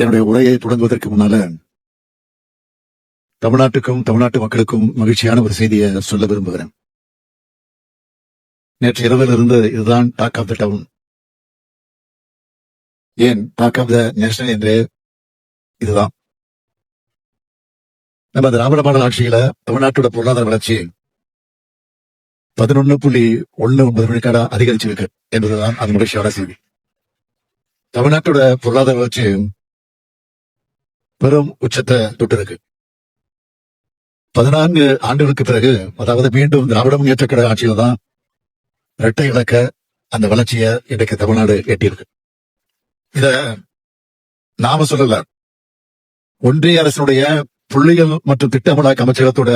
என்னுடைய உரையை தொடங்குவதற்கு முன்னால தமிழ்நாட்டுக்கும் தமிழ்நாட்டு மக்களுக்கும் மகிழ்ச்சியான ஒரு செய்தியை சொல்ல விரும்புகிறேன். நேற்று இரவில் இருந்து இதுதான் டாக் ஆஃப் த டவுன் ஏன் டாக் ஆஃப் த நேஷனல் என்றே இதுதான். நம்ம திராவிட மாடல் ஆட்சியில தமிழ்நாட்டோட பொருளாதார வளர்ச்சி பதினொன்னு புள்ளி ஒன்னு ஒன்பது விழுக்காடா அதிகரிச்சிருக்கு என்பதுதான் அது மகிழ்ச்சியான செய்தி. தமிழ்நாட்டோட பொருளாதார வளர்ச்சி பெரும் உச்சத்தை தொட்டிருக்கு. பதினான்கு ஆண்டுகளுக்கு பிறகு அதாவது மீண்டும் திராவிட முன்னேற்ற கழக ஆட்சியில் தான் இரட்டை இலக்க அந்த வளர்ச்சியை இன்றைக்கு தமிழ்நாடு எட்டியிருக்கு. இத நாம சொல்லல. ஒன்றிய அரசினுடைய புள்ளிகள் மற்றும் திட்டமலாக்க அமைச்சகத்தோட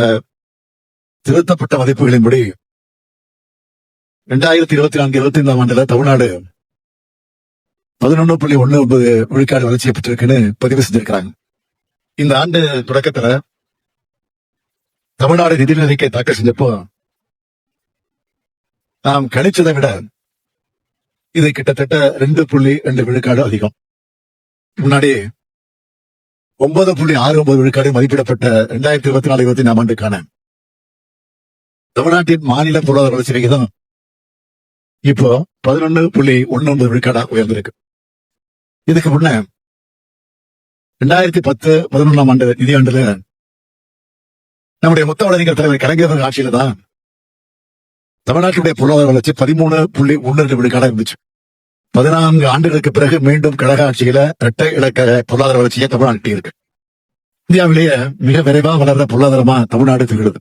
திருத்தப்பட்ட மதிப்புகளின்படி இரண்டாயிரத்தி இருபத்தி நான்கு இருபத்தி ஐந்தாம் ஆண்டுல தமிழ்நாடு பதினொன்னு புள்ளி ஒண்ணு ஒன்பது விழுக்காடு வளர்ச்சியை பெற்றிருக்குன்னு பதிவு செஞ்சிருக்கிறாங்க. இந்த ஆண்டு தொடக்கத்துல தமிழ்நாடு நிதி அறிக்கை தாக்கல் செஞ்சப்போ நாம் கணிச்சதை விட இது கிட்டத்தட்ட ரெண்டு புள்ளி ரெண்டு விழுக்காடு அதிகம். முன்னாடி ஒன்பது புள்ளி ஆறு ஒன்பது விழுக்காடு மதிப்பிடப்பட்ட இரண்டாயிரத்தி இருபத்தி நாலு இருபத்தி நாலாம் ஆண்டுக்கான தமிழ்நாட்டின் மாநில பொருளாதார வளர்ச்சி விகிதம் இப்போ பதினொன்னு புள்ளி ஒன்னு ஒன்பது விழுக்காடா உயர்ந்திருக்கு. இதுக்கு முன்ன ரெண்டாயிரத்தி பத்து பதினொன்றாம் ஆண்டு நிதியாண்டுல நம்முடைய மொத்த வழங்கல் தலைவர் கலைஞர் ஆட்சியில தான் தமிழ்நாட்டுடைய பொருளாதார வளர்ச்சி பதிமூணு புள்ளி ஒன்று ரெண்டு விழுக்காடா இருந்துச்சு. பதினான்கு ஆண்டுகளுக்கு பிறகு மீண்டும் கழக ஆட்சியில இரட்டை இலக்க பொருளாதார வளர்ச்சியை தமிழ்நாட்டு இருக்கு இந்தியாவிலேயே மிக விரைவா வளர்ற பொருளாதாரமா தமிழ்நாடு திகழுது.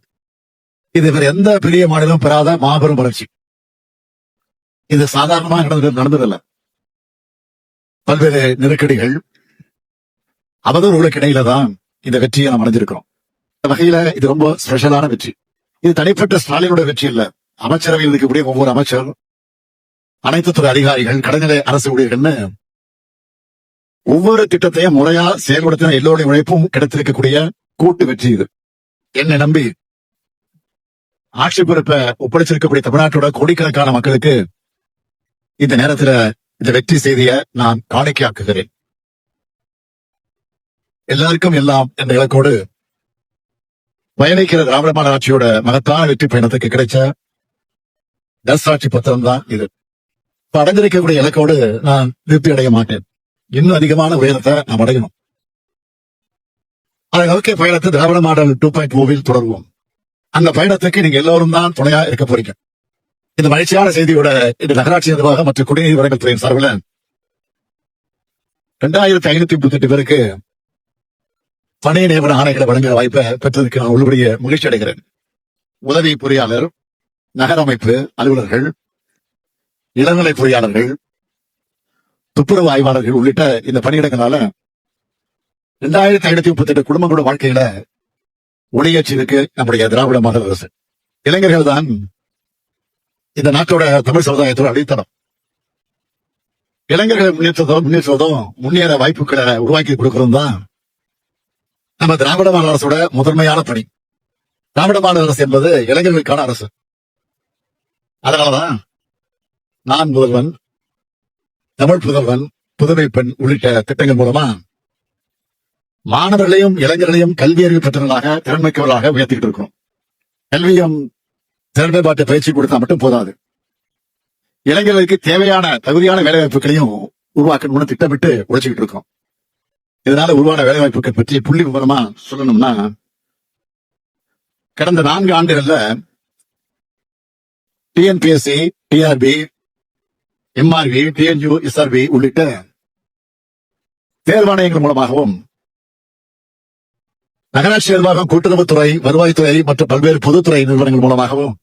இது வேற எந்த பெரிய மாநிலம் பெறாத மாபெரும் வளர்ச்சி. இது சாதாரணமா நடந்தது நடந்ததில்ல. பல்வேறு நெருக்கடிகள் அவதூறுகளுக்கு இடையில தான் இந்த வெற்றியை நாம் அடைஞ்சிருக்கிறோம். இந்த வகையில இது ரொம்ப ஸ்பெஷலான வெற்றி. இது தனிப்பட்ட ஸ்டாலினோட வெற்றி இல்ல. அமைச்சரவையில் இருக்கக்கூடிய ஒவ்வொரு அமைச்சர் அனைத்து துறை அதிகாரிகள் கடைநிலை அரசு ஊழியர்கள்னு ஒவ்வொரு திட்டத்தையும் முறையா செயல்படுத்தின எல்லோருடைய உழைப்பும் கிடைத்திருக்கக்கூடிய கூட்டு வெற்றி இது. என்னை நம்பி ஆட்சி பொறுப்பை ஒப்படைச்சிருக்கக்கூடிய தமிழ்நாட்டோட கோடிக்கணக்கான மக்களுக்கு இந்த நேரத்துல இந்த வெற்றி செய்தியை நான் காணிக்கையாக்குகிறேன். எல்லாருக்கும் எல்லாம் என்ற இலக்கோடு பயணிக்கிற திராவிட மாடல் ஆட்சியோட மகத்தான வெற்றி பயணத்துக்கு கிடைச்ச தசாட்சி பத்திரம் தான் இது. இப்ப அடைஞ்சிருக்கக்கூடிய இலக்கோடு நான் திருப்தி அடைய மாட்டேன். இன்னும் அதிகமான உயரத்தை நாம் அடையணும். அதை நோக்கிய பயணத்தை திராவிட மாடல் டூ பாயிண்ட் ஓவில் தொடர்வோம். அந்த பயணத்துக்கு நீங்க எல்லோரும் தான் துணையா இருக்க போறீங்க. இந்த மகிழ்ச்சியான செய்தியோட இந்த நகராட்சி நிர்வாகம் மற்றும் குடிநீர் வழங்கல் துறையின் சார்பில் ரெண்டாயிரத்தி ஐநூத்தி முப்பத்தி எட்டு பேருக்கு பணி நியமன ஆணைகளை வழங்க வாய்ப்பை பெற்றதுக்கு நான் உள்ளபடிய மகிழ்ச்சி அடைகிறேன். உதவி பொறியாளர் நகர அமைப்பு அலுவலர்கள் இளநிலை பொறியாளர்கள் துப்புரவு ஆய்வாளர்கள் உள்ளிட்ட இந்த பணியிடங்களால ரெண்டாயிரத்தி ஐநூத்தி முப்பத்தி எட்டு குடும்பங்களோட வாழ்க்கையில ஒளியேற்றிருக்கு நம்முடைய திராவிட மாநில அரசு. இளைஞர்கள் தான் இந்த நாட்டோட தமிழ் சமுதாயத்தோட அடித்தளம். இளைஞர்கள் முன்னேற்றதும் முன்னேற்றுவதும் முன்னேற வாய்ப்புகளை உருவாக்கி கொடுக்கறதும் தான் நம்ம திராவிட மாநில அரசோட முதன்மையான பணி. திராவிட மாநில அரசு என்பது இளைஞர்களுக்கான அரசு. அதனாலதான் நான் முதல்வன் தமிழ் புதல்வன் புதுமை பெண் உள்ளிட்ட திட்டங்கள் மூலமா மாணவர்களையும் இளைஞர்களையும் கல்வி அறிவு பெற்றவர்களாக திறன்மிக்கவர்களாக உயர்த்திக்கிட்டு இருக்கோம் கல்வியும் திறன்மைப்பாட்டு பயிற்சி கொடுத்தா மட்டும் போதாது. இளைஞர்களுக்கு தேவையான தகுதியான வேலைவாய்ப்புகளையும் உருவாக்கணும்னு திட்டமிட்டு உழைச்சிக்கிட்டு இருக்கோம். இதனால உருவான வேலைவாய்ப்புகள் பற்றி புள்ளி விவரமா சொல்லணும்னா கடந்த நான்கு ஆண்டுகள்ல TNPSC TRB MRB TNU SRB உள்ளிட்ட தேர்வாணையங்கள் மூலமாகவும் நகராட்சி நிர்வாகம் கூட்டுறவுத்துறை வருவாய்த்துறை மற்றும் பல்வேறு பொதுத்துறை நிறுவனங்கள் மூலமாகவும்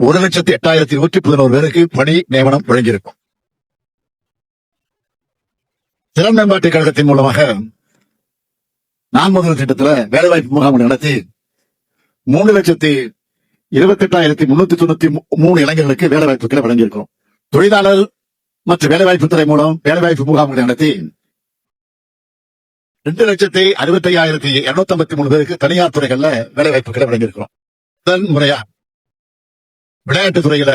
ஒரு லட்சத்தி எட்டாயிரத்தி நூற்றி பதினோரு பேருக்கு பணி நியமனம் வழங்கியிருக்கும். திறன் மேம்பாட்டு கழகத்தின் மூலமாக நான் முதல் திட்டத்துல வேலைவாய்ப்பு முகாம் நடத்தி மூணு லட்சத்தி இருபத்தி எட்டாயிரத்தி முன்னூத்தி தொண்ணூத்தி மூணு இளைஞர்களுக்கு வேலைவாய்ப்புகளை வழங்கியிருக்கிறோம். தொழிலாளர் மற்றும் வேலைவாய்ப்பு துறை மூலம் வேலைவாய்ப்பு முகாம்களை நடத்தி ரெண்டு லட்சத்தி அறுபத்தி ஐயாயிரத்தி இருநூத்தி ஐம்பத்தி மூணு பேருக்கு தனியார் துறைகள்ல வேலைவாய்ப்புகளை வழங்கியிருக்கிறோம். முதல் முறையா விளையாட்டு துறையில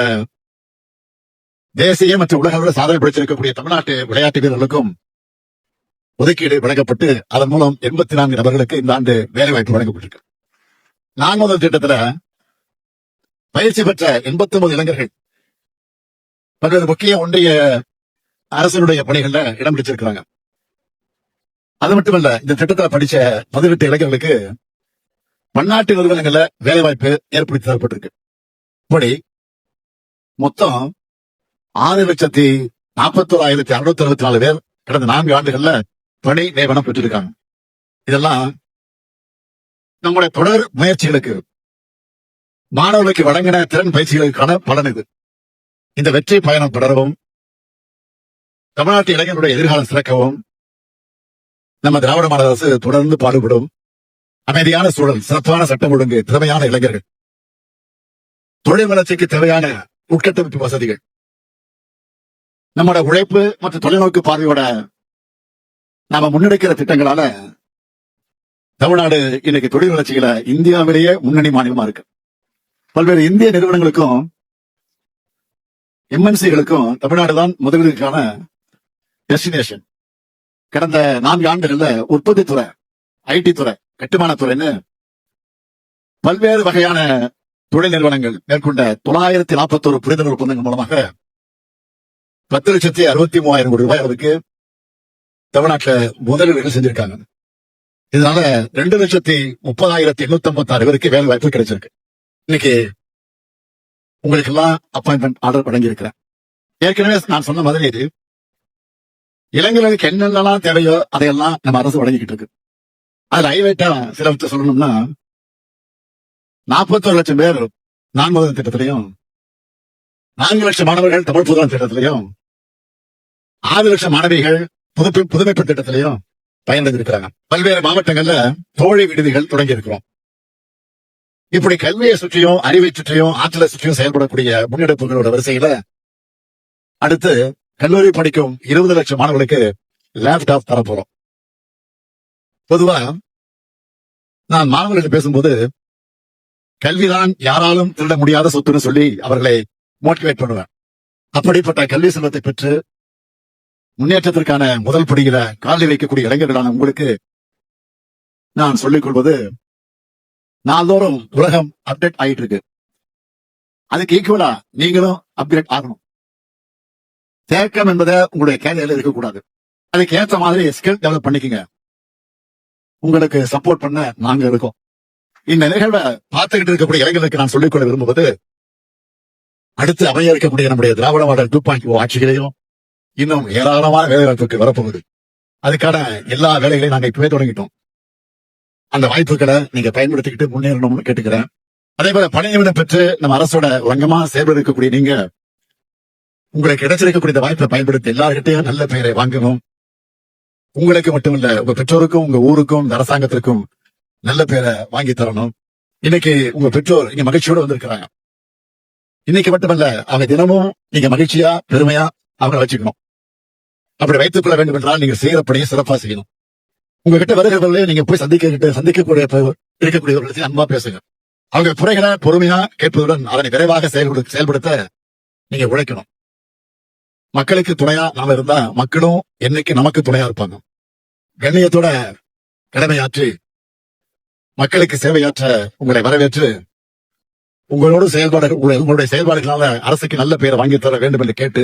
தேசிய மற்றும் உலக சாதனை பிடிச்சிருக்கக்கூடிய தமிழ்நாட்டு விளையாட்டு வீரர்களுக்கும் ஒதுக்கீடு வழங்கப்பட்டு அதன் மூலம் எண்பத்தி நான்கு நபர்களுக்கு இந்த ஆண்டு வேலை வாய்ப்பு வழங்கப்பட்டிருக்கு. நான்காவது முதல் திட்டத்துல பயிற்சி பெற்ற எண்பத்தி ஒன்பது இளைஞர்கள் பல்வேறு முக்கிய ஒன்றிய அரசனுடைய பணிகள்ல இடம் பிடிச்சிருக்கிறாங்க. அது மட்டுமல்ல இந்த திட்டத்துல படிச்ச பதினெட்டு இளைஞர்களுக்கு பன்னாட்டு நிறுவனங்கள்ல வேலை வாய்ப்பு ஏற்படுத்தி தரப்பட்டிருக்கு. இப்படி மொத்தம் ஆறு லட்சத்தி நாற்பத்தோராயிரத்தி அறுநூத்தி அறுபத்தி நாலு பேர் கடந்த நான்கு ஆண்டுகள்ல பணி நியமனம் பெற்றிருக்காங்க. இதெல்லாம் நம்முடைய தொடர் முயற்சிகளுக்கு மாணவர்களுக்கு வழங்கின திறன் பயிற்சிகளுக்கான பலன் இது. இந்த வெற்றி பயணம் தொடரவும் தமிழ்நாட்டு இளைஞர்களுடைய எதிர்காலம் சிறக்கவும் நம்ம திராவிட மாநில அரசு தொடர்ந்து பாடுபடும் அமைதியான சூழல் சிறப்பான சட்டம் ஒழுங்கு திறமையான இளைஞர்கள் தொழில் வளர்ச்சிக்கு தேவையான உட்கட்டமைப்பு வசதிகள் நம்மளோட உழைப்பு மற்றும் தொலைநோக்கு பார்வையோட நாம முன்னெடுக்கிற திட்டங்களால தமிழ்நாடு இன்னைக்கு தொழில் வளர்ச்சியில இந்தியாவிலேயே முன்னணி மாநிலமா இருக்கு. பல்வேறு இந்திய நிறுவனங்களுக்கும் எம்என்சிகளுக்கும் தமிழ்நாடு தான் முதலீடுக்கான டெஸ்டினேஷன் கடந்த நான்கு ஆண்டுகள்ல உற்பத்தி துறை ஐடி துறை கட்டுமான துறைன்னு பல்வேறு வகையான தொழில் நிறுவனங்கள் மேற்கொண்ட தொள்ளாயிரத்தி நாற்பத்தோரு புரிந்துணர்வு ஒப்பந்தங்கள் மூலமாக பத்து லட்சத்தி அறுபத்தி மூவாயிரம் கோடி ரூபாய் அளவுக்கு தமிழ்நாட்டுல முதலீடுகள் செஞ்சிருக்காங்க. இதனால ரெண்டு லட்சத்தி முப்பதாயிரத்தி எண்ணூத்தி ஐம்பத்தி ஆறு பேருக்கு வேலை வாய்ப்பு கிடைச்சிருக்கு. இன்னைக்கு உங்களுக்கு எல்லாம் அப்பாயின்மெண்ட் ஆர்டர் வழங்கியிருக்கிறேன். ஏற்கனவே நான் சொன்ன மாதிரி இளைஞர்களுக்கு என்னென்னலாம் தேவையோ அதையெல்லாம் நம்ம அரசு வழங்கிக்கிட்டு இருக்கு. அதுல ஐவேட்டா சிலவற்றை சொல்லணும்னா நாற்பத்தோரு லட்சம் பேர் நான்கு திட்டத்திலையும் நான்கு லட்சம் மாணவர்கள் தமிழ் புதுவன் திட்டத்திலையும் ஆறு லட்சம் மாணவிகள் புதுப்பி புதுமைப்பு திட்டத்திலையும் பயன்படுத்திருக்கிறாங்க பல்வேறு மாவட்டங்கள்ல தோழி விடுதிகள் தொடங்கி இருக்கிறோம் இப்படி கல்வியை சுற்றியும் அறிவை சுற்றியும் ஆற்றலை சுற்றியும் செயல்படக்கூடிய முன்னெடுப்புகளோட வரிசையில அடுத்து கல்லூரி படிக்கும் இருபது லட்சம் மாணவர்களுக்கு லேப்டாப் தரப்போறோம் பொதுவா நான் மாணவர்களிடம் பேசும்போது கல்விதான் யாராலும் திருட முடியாத சொத்துன்னு சொல்லி அவர்களை மோட்டிவேட் பண்ணுவேன். அப்படிப்பட்ட கல்வி செல்வத்தை பெற்று முன்னேற்றத்திற்கான முதல் படியில காலை வைக்கக்கூடிய இளைஞர்களான உங்களுக்கு நான் சொல்லிக் கொள்வது நாள்தோறும் உலகம் அப்டேட் ஆயிட்டு இருக்கு அதுக்கு ஈக்குவலா நீங்களும் அப்கிரேட் ஆகணும். தேக்கம் என்பதை உங்களுடைய கேரியர்ல இருக்கக்கூடாது. அதுக்கு ஏற்ற மாதிரி ஸ்கில் டெவலப் பண்ணிக்கங்க. உங்களுக்கு சப்போர்ட் பண்ண நாங்க இருக்கோம். இந்த நிகழ்வை பார்த்துக்கிட்டு இருக்கக்கூடிய இளைஞர்களுக்கு நான் சொல்லிக்கொள்ள விரும்புவது அடுத்து அமைய இருக்கக்கூடிய நம்முடைய Dravida model two point oh ஆட்சிகளையும் இன்னும் ஏராளமான வேலைவாய்ப்புக்கு வரப்போகுது. அதுக்கான எல்லா வேலைகளையும் நாங்க இப்பவே தொடங்கிட்டோம். அந்த வாய்ப்புகளை நீங்க பயன்படுத்திக்கிட்டு முன்னேறணும்னு கேட்டுக்கிறேன். அதே போல பணியமிடம் பெற்று நம்ம அரசோட வங்கமா செயல்படக்கூடிய நீங்க உங்களுக்கு கிடைச்சிருக்கக்கூடிய இந்த வாய்ப்பை பயன்படுத்தி எல்லார்கிட்டையும் நல்ல பெயரை வாங்கணும். உங்களுக்கு மட்டுமல்ல உங்க பெற்றோருக்கும் உங்க ஊருக்கும் இந்த அரசாங்கத்திற்கும் நல்ல பேரை வாங்கி தரணும். இன்னைக்கு உங்க பெற்றோர் இங்க மகிழ்ச்சியோட வந்திருக்கிறாங்க. இன்னைக்கு மட்டுமல்ல அவங்க தினமும் நீங்க மகிழ்ச்சியா பெருமையா அவங்களை வச்சுக்கணும். அப்படி வைத்துக் கொள்ள வேண்டும் என்றால் நீங்க செய்யறப்படியே சிறப்பா செய்யணும். உங்ககிட்ட வருகிறவர்களே நீங்க போய் சந்திக்க சந்திக்கக்கூடிய இருக்கக்கூடியவர்களுக்கு அன்பா பேசுங்க அவங்க குறைகளை பொறுமையா கேட்பதுடன் அதனை விரைவாக செயல்படு செயல்படுத்த நீங்க உழைக்கணும். மக்களுக்கு துணையா நாம இருந்தா மக்களும் என்னைக்கு நமக்கு துணையா இருப்பாங்க. கண்ணியத்தோட கடமையாற்றி மக்களுக்கு சேவையாற்ற உங்களை வரவேற்று உங்களோட செயல்பாடு உங்களுடைய செயல்பாடுகளால அரசுக்கு நல்ல பெயரை வாங்கி தர வேண்டும் என்று கேட்டு